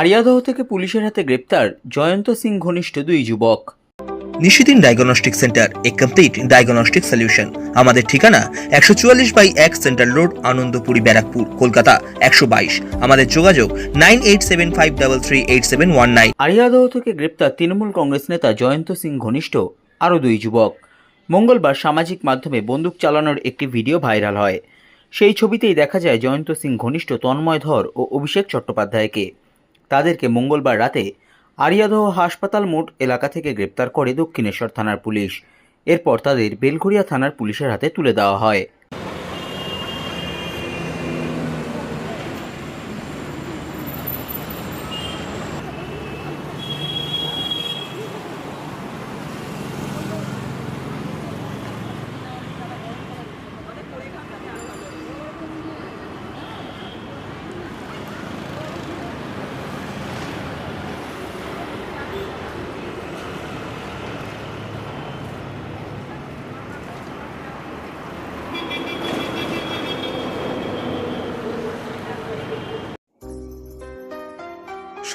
আরিয়াদহ থেকে পুলিশের হাতে গ্রেপ্তার জয়ন্ত সিং ঘনিষ্ঠ দুই যুবক। নিশিদিন ডায়াগনস্টিক সেন্টার এ কমপ্লিট ডায়াগনস্টিক সলিউশন আমাদের ঠিকানা একশো চুয়াল্লিশ বাই এক সেন্ট্রাল রোড আনন্দপুরি ব্যারাকপুর কলকাতা একশো বাইশ। আমাদের যোগাযোগ nine eight seven five double three eight seven one nine. Ariadaha থেকে গ্রেপ্তার তৃণমূল কংগ্রেস নেতা জয়ন্ত সিং ঘনিষ্ঠ আরও দুই যুবক। মঙ্গলবার সামাজিক মাধ্যমে বন্দুক চালানোর একটি ভিডিও ভাইরাল হয়। সেই ছবিতেই দেখা যায় জয়ন্ত সিং ঘনিষ্ঠ তন্ময় ধর ও অভিষেক চট্টোপাধ্যায়কে। তাদেরকে মঙ্গলবার রাতে আরিয়াদহ হাসপাতাল মোট এলাকা থেকে গ্রেপ্তার করে দক্ষিণেশ্বর থানার পুলিশ। এরপর তাদের বেলঘরিয়া থানার পুলিশের হাতে তুলে দেওয়া হয়।